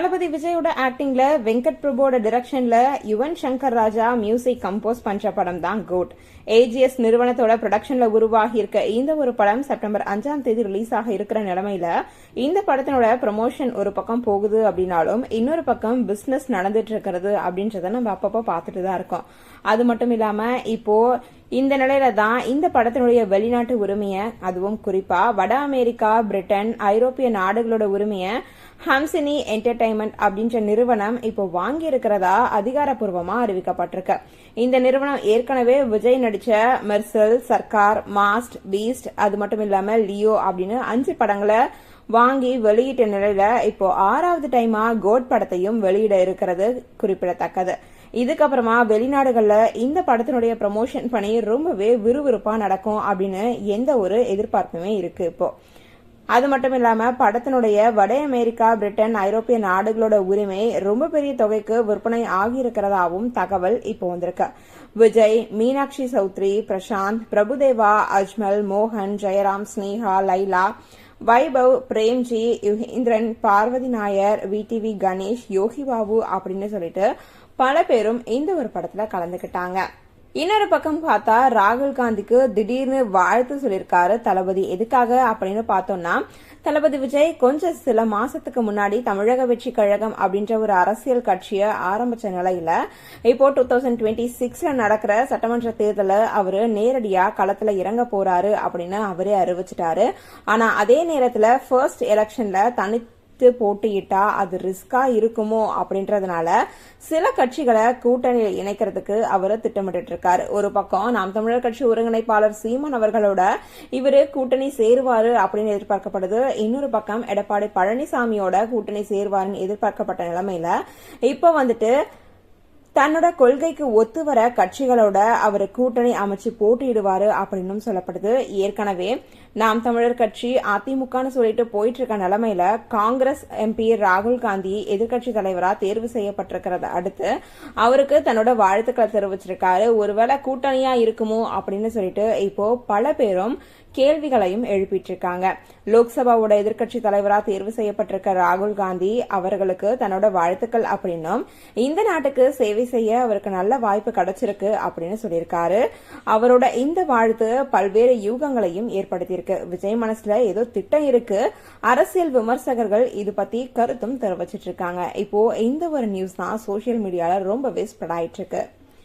தளபதி விஜயோட ஆக்டிங்ல வெங்கட் பிரபுவோட டிரெக்ஷன்ல யுவன் சங்கர் ராஜா மியூசிக் கம்போஸ் பண்ற படம் தான் கோட் ஏஜிஎஸ் நிறுவனத்தோட ப்ரொடக்ஷன்ல உருவாகி இருக்க இந்த ஒரு படம் செப்டம்பர் அஞ்சாம் தேதி ரிலீஸ் ஆக இருக்கிற நிலைமையில இந்த படத்தினோட ப்ரமோஷன் ஒரு பக்கம் போகுது அப்படின்னாலும் இன்னொரு பக்கம் பிசினஸ் நடந்துட்டு இருக்கிறது அப்படின்றத நம்ம அப்பப்போ பார்த்துட்டு தான் இருக்கோம். அது மட்டும் இல்லாம இப்போ இந்த நிலையில தான் இந்த படத்தினுடைய வெளிநாட்டு உரிமையை அதுவும் குறிப்பா வட அமெரிக்கா பிரிட்டன் ஐரோப்பிய நாடுகளோட உரிமையை ஹம்சினி என்டர்டைன்மெண்ட் அப்படின்ற நிறுவனம் இப்போ வாங்கி இருக்கிறதா அதிகாரப்பூர்வமா அறிவிக்கப்பட்டிருக்கு. இந்த நிறுவனம் ஏற்கனவே விஜய் நடிச்ச மெர்சல் சர்க்கார் மாஸ்ட் பீஸ்ட் அது மட்டும் இல்லாம லியோ அப்படின்னு அஞ்சு படங்களை வாங்கி வெளியிட்ட நிலையில இப்போ ஆறாவது டைமா கோட் படத்தையும் வெளியிட இருக்கிறது குறிப்பிடத்தக்கது. இதுக்கப்புறமா வெளிநாடுகள்ல இந்த படத்தினுடைய ப்ரமோஷன் பணி ரொம்பவே விறுவிறுப்பா நடக்கும் அப்படின்னு எந்த ஒரு எதிர்பார்ப்புமே இருக்கு இப்போ. அது மட்டும் இல்லாம படத்தினுடைய வட அமெரிக்கா பிரிட்டன் ஐரோப்பிய நாடுகளோட உரிமை ரொம்ப பெரிய தொகைக்கு விற்பனை ஆகியிருக்கிறதாவும் தகவல் இப்போ வந்திருக்கு. விஜய் மீனாட்சி சௌத்ரி பிரசாந்த் பிரபுதேவா அஜ்மல் மோகன் ஜெயராம் ஸ்னேகா லைலா வைபவ் பிரேம்ஜி யுகேந்திரன் பார்வதி நாயர் விடிவி கணேஷ் யோகி பாபு அப்படின்னு சொல்லிட்டு பல பேரும் இந்த ஒரு படத்துல கலந்துக்கிட்டாங்க. இன்னொரு பக்கம் பார்த்தா ராகுல் காந்திக்கு திடீர்னு வாழ்த்து சொல்லியிருக்காரு தளபதி. எதுக்காக அப்படின்னு பார்த்தோம்னா தளபதி விஜய் கொஞ்சம் சில மாசத்துக்கு முன்னாடி தமிழக வெற்றி கழகம் அப்படின்ற ஒரு அரசியல் கட்சியை ஆரம்பிச்ச நிலையில இப்போ டூ தௌசண்ட் டுவெண்ட்டி சிக்ஸ்ல நடக்கிற சட்டமன்ற தேர்தலில் அவரு நேரடியா களத்துல இறங்க போறாரு அப்படின்னு அவரே அறிவிச்சிட்டாரு. ஆனா அதே நேரத்துல ஃபர்ஸ்ட் எலெக்ஷன்ல தனி எதிர்த்து போட்டியிட்டா அது ரிஸ்கா இருக்குமோ அப்படின்றதுனால சில கட்சிகளை கூட்டணியில் இணைக்கிறதுக்கு அவர் திட்டமிட்டு இருக்காரு ஒரு பக்கம் நாம் தமிழர் கட்சி ஒருங்கிணைப்பாளர் சீமான் அவர்களோட இவரு கூட்டணி சேருவாரு அப்படின்னு எதிர்பார்க்கப்படுது. இன்னொரு பக்கம் எடப்பாடி பழனிசாமியோட கூட்டணி சேருவாருன்னு எதிர்பார்க்கப்பட்ட நிலைமையில இப்போ வந்துட்டு தன்னோட கொள்கைக்கு ஒத்து வர கட்சிகளோட அவர் கூட்டணி அமைச்சு போட்டியிடுவாரு அப்படின்னு சொல்லப்படுது. ஏற்கனவே நாம் தமிழர் கட்சி அதிமுகன்னு சொல்லிட்டு போயிட்டு இருக்க நிலைமையில காங்கிரஸ் எம்பி ராகுல் காந்தி எதிர்க்கட்சி தலைவரா தேர்வு செய்யப்பட்டிருக்கிறத அடுத்து அவருக்கு தன்னோட வாழ்த்துக்களை தெரிவிச்சிருக்காரு. ஒருவேளை கூட்டணியா இருக்குமோ அப்படின்னு சொல்லிட்டு இப்போ பல பேரும் கேள்விகளையும் எழுப்பிட்டு இருக்காங்க லோக்சபாவோட எதிர்க்கட்சி தலைவராக தேர்வு செய்யப்பட்டிருக்க ராகுல் காந்தி அவர்களுக்கு தன்னோட வாழ்த்துக்கள் அப்படின்னும் இந்த நாட்டுக்கு சேவை செய்ய அவருக்கு நல்ல வாய்ப்பு கிடைச்சிருக்கு அப்படின்னு சொல்லியிருக்காரு. அவரோட இந்த வாழ்த்து பல்வேறு யூகங்களையும் ஏற்படுத்தியிருக்கு. விஜய் மனசுல ஏதோ திட்டம் இருக்கு. அரசியல் விமர்சகர்கள் இது பத்தி கருத்தும் தெரிவிச்சிட்டு இருக்காங்க. இப்போ இந்த ஒரு நியூஸ் தான் சோசியல் மீடியால ரொம்பவே ஸ்ப்ரெட் ஆயிட்டு இருக்கு.